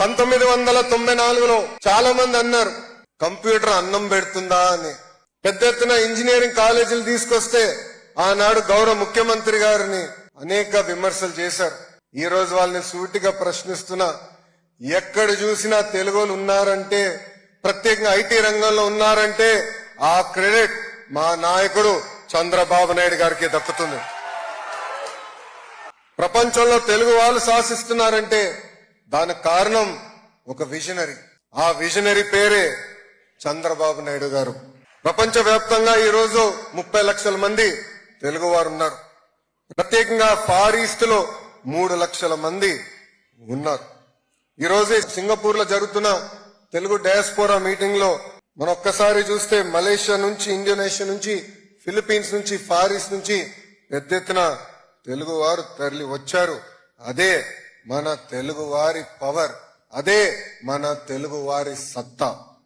పంతొమ్మిది వందల తొంభై నాలుగులో చాలా మంది అన్నారు కంప్యూటర్ అన్నం పెడుతుందా అని. పెద్ద ఎత్తున ఇంజనీరింగ్ కాలేజీలు తీసుకొస్తే ఆనాడు గౌరవ ముఖ్యమంత్రి గారిని అనేక విమర్శలు చేశారు. ఈ రోజు వాళ్ళని సూటిగా ప్రశ్నిస్తున్నా ఎక్కడ చూసినా తెలుగులు ఉన్నారంటే ప్రత్యేకంగా ఐటీ రంగంలో ఉన్నారంటే ఆ క్రెడిట్ మా నాయకుడు చంద్రబాబు నాయుడు గారికి దక్కుతుంది. ప్రపంచంలో తెలుగు వాళ్ళు శాసిస్తున్నారంటే దానికి కారణం ఒక విజనరీ. ఆ విజనరీ పేరే చంద్రబాబు నాయుడు గారు. ప్రపంచ వ్యాప్తంగా ముప్పై లక్షల మంది తెలుగు వారు ఉన్నారు. ప్రత్యేకంగా ఫార్ ఈస్ట్లో మూడు లక్షల మంది ఉన్నారు. ఈరోజు సింగపూర్లో జరుగుతున్న తెలుగు డయాస్పోరా మీటింగ్లో మనం ఒక్కసారి చూస్తే మలేషియా నుంచి ఇండోనేషియా నుంచి ఫిలిప్పీన్స్ నుంచి ఫార్ ఈస్ట్ నుంచి పెద్ద ఎత్తున తెలుగు వారు తరలి వచ్చారు అదే మన తెలుగువారి పవర్ అదే మన తెలుగువారి సత్తా.